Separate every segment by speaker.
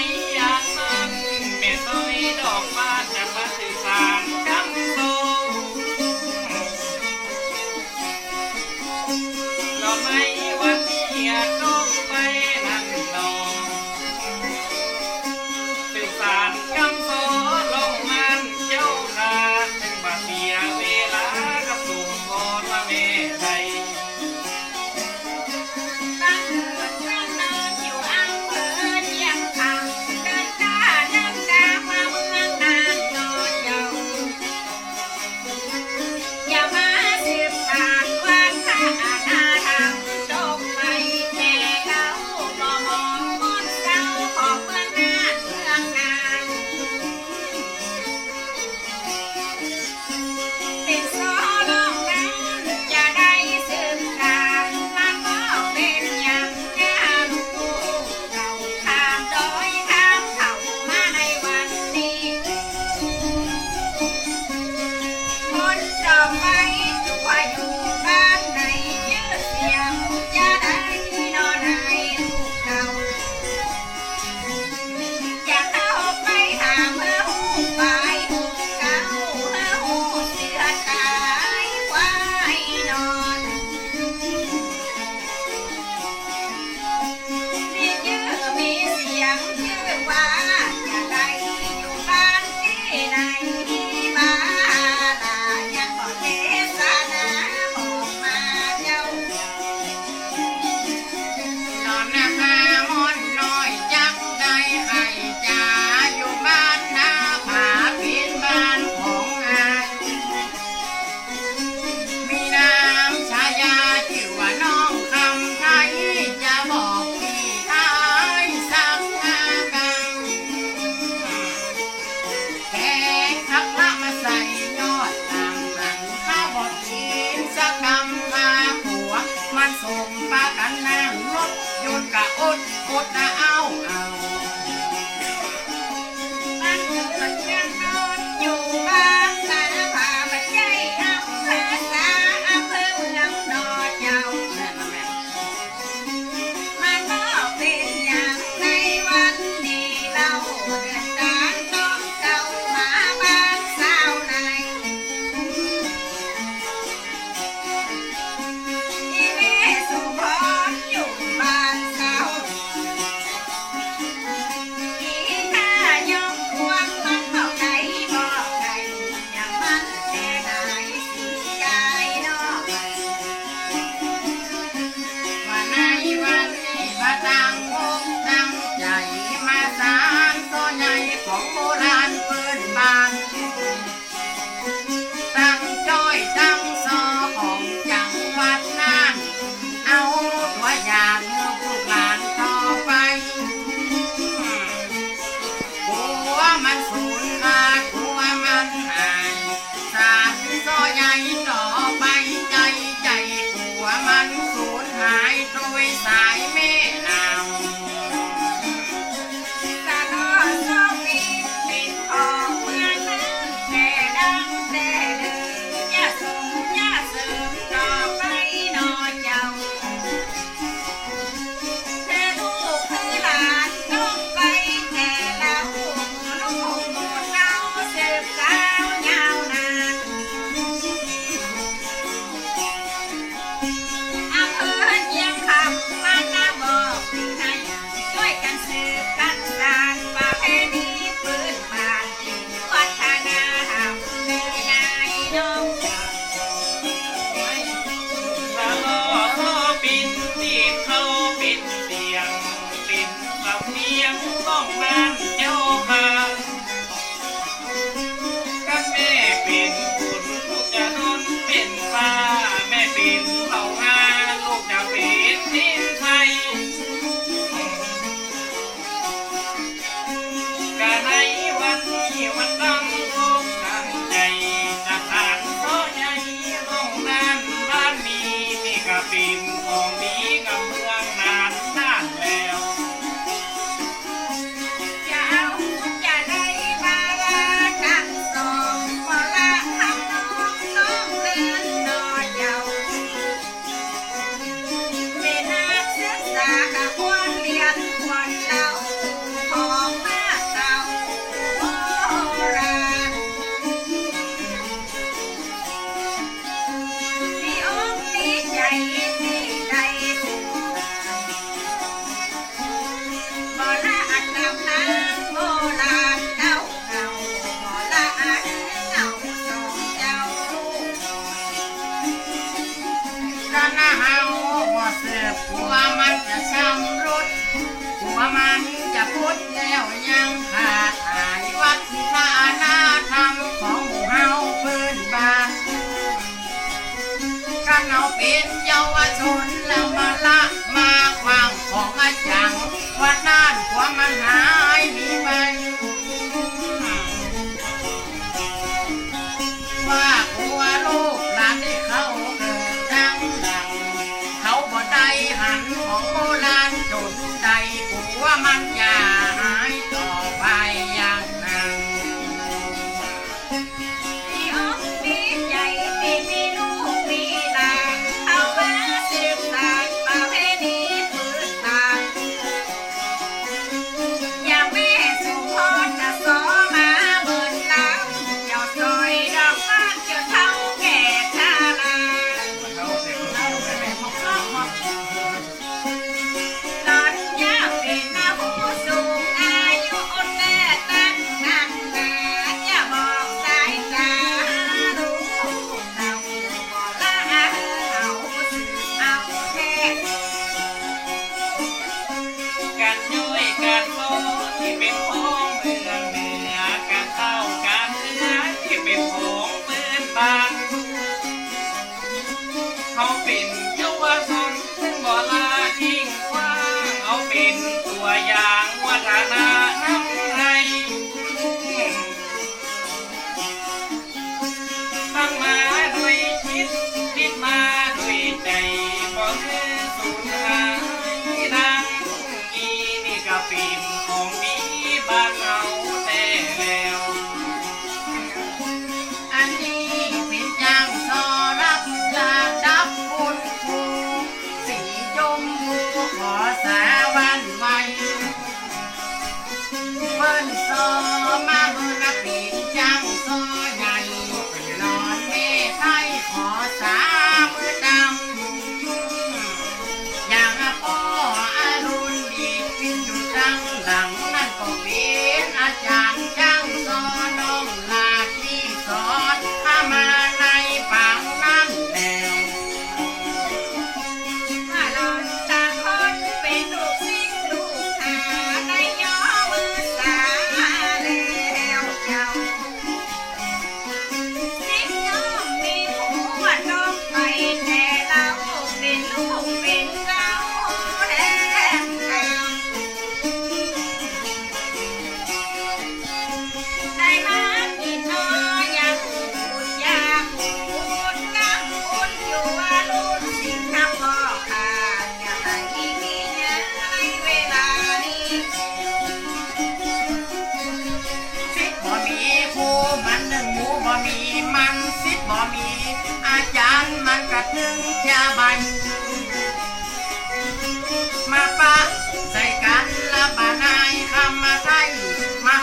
Speaker 1: ต What now? เสิร์
Speaker 2: ฟกลั
Speaker 3: วมันจะช้ำ
Speaker 1: รุดหัวมัน
Speaker 2: จะ
Speaker 3: พุ
Speaker 2: ดแล้
Speaker 4: วยั
Speaker 5: ง
Speaker 3: ขาดอายวัด
Speaker 5: ที่ท่านา
Speaker 4: ธรรมของเฮาพื้นบานกันเอาเป็นเยาวชนแล้วมาละมาควางของอาจังวัดน่านหัวมันหาย
Speaker 5: หนี
Speaker 4: ไป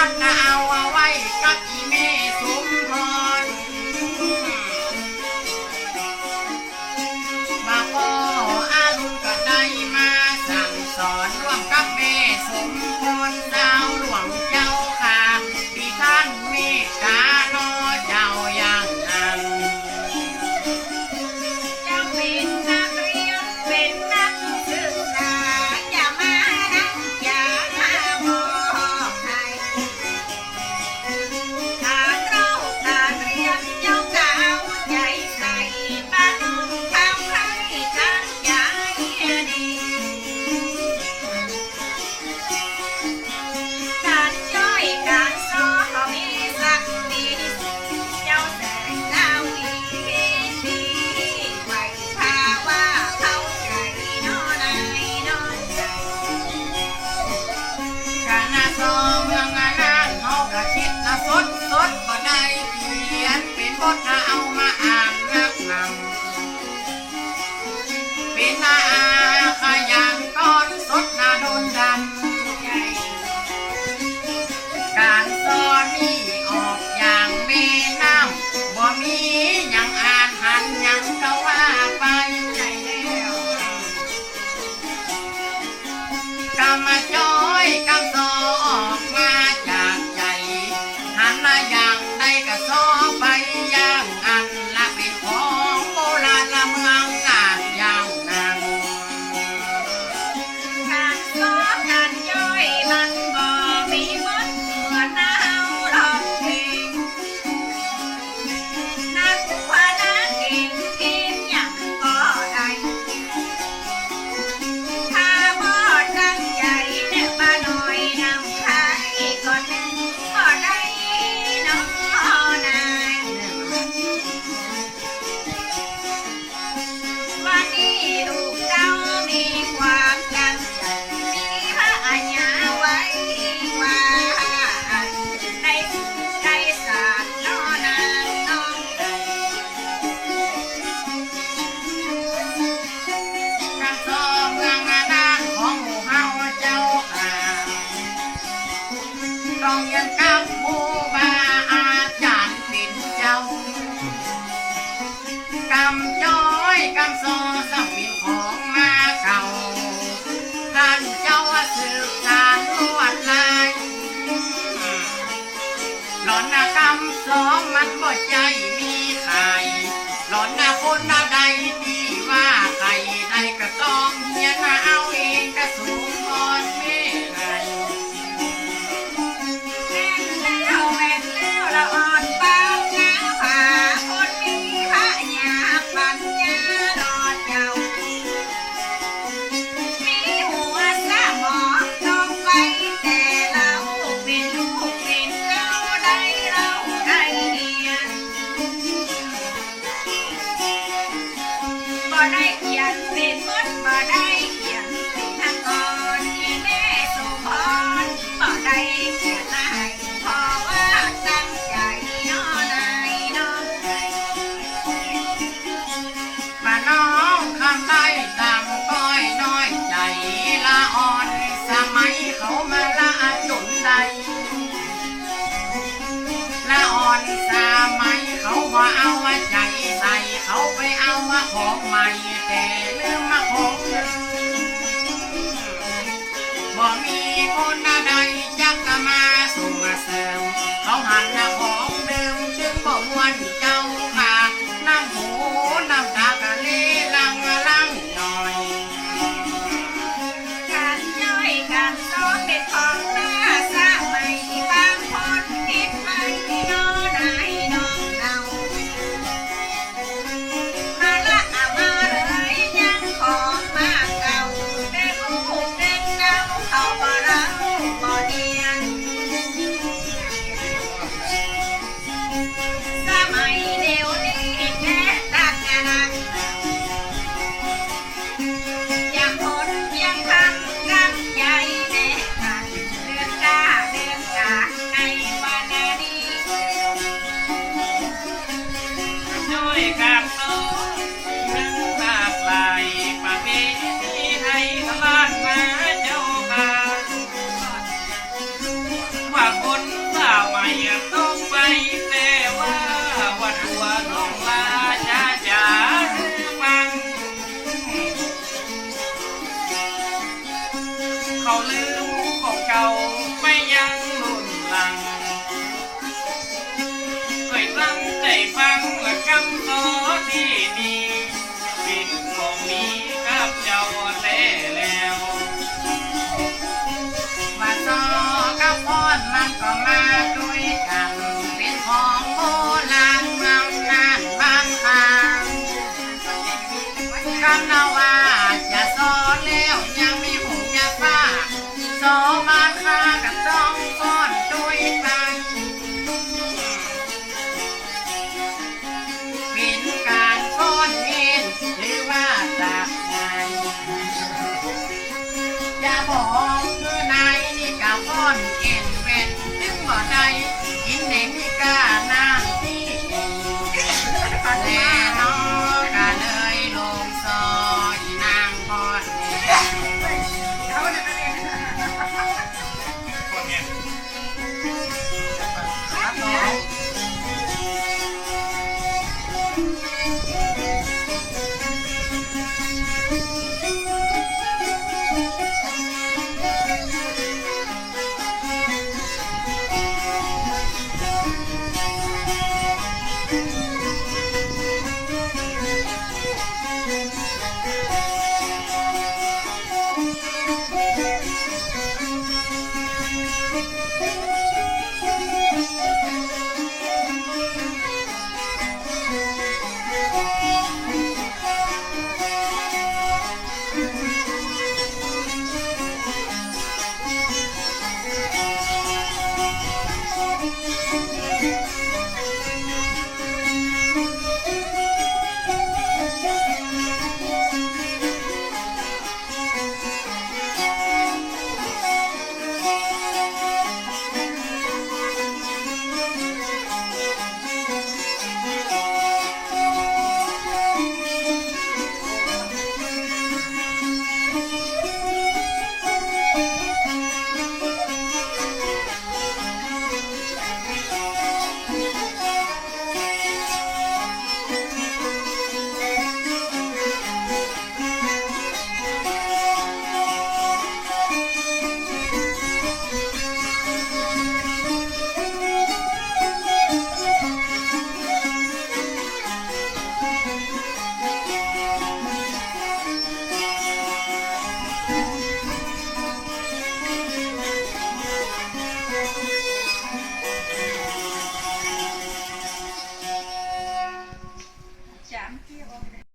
Speaker 4: า
Speaker 5: กนะ
Speaker 4: เอาเอา บ่ได้เขียน
Speaker 5: ทางก่น
Speaker 4: ที่แม่สุพร
Speaker 5: บ่ได้เขียนมาให้เพราะว่าตั้ใจน้อนายน้องใจ
Speaker 4: มาน้องข้างใต้ต้อยน้อยใจละอ่อน สมัยเขามาละจนใดละอ่อนสมัยเขาบ่เอา เขาไปเอามาของใหม่แต่ลืมมาของเดิมบ่มีคนใดจักมาส่งเสริมเขาหันมาของเดิมจึงบ่วน
Speaker 5: ใจ